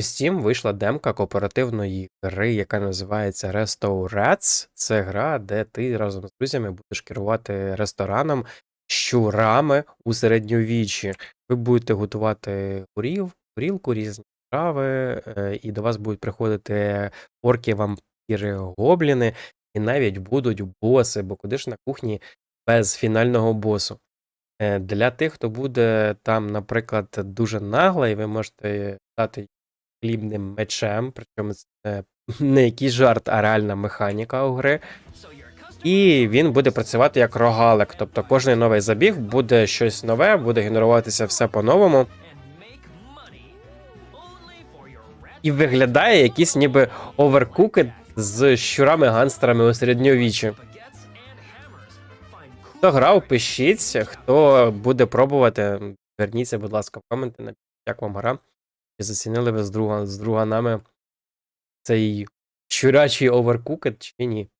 Steam вийшла демка кооперативної гри, яка називається Restaurants. Це гра, де ти разом з друзями будеш керувати рестораном щурами у середньовіччі. Ви будете готувати горіл, горілку, різні страви, е, і до вас будуть приходити орки, вампіри, гобліни, і навіть будуть боси, бо куди ж на кухні без фінального босу. Е, Для тих, хто буде там, наприклад, дуже наглий, ви можете стати хлібним мечем, причому це не якийсь жарт, а реальна механіка у гри. І він буде працювати як рогалик. Тобто кожен новий забіг буде щось нове, буде генеруватися все по-новому. І виглядає якийсь ніби оверкукет з щурами-ганстерами у середньовіччі. Хто грав, пишіть. Хто буде пробувати, верніться, будь ласка, в коменти, як вам гра. Чи зацінили ви з, друга, з друганами цей щурячий оверкукет чи ні?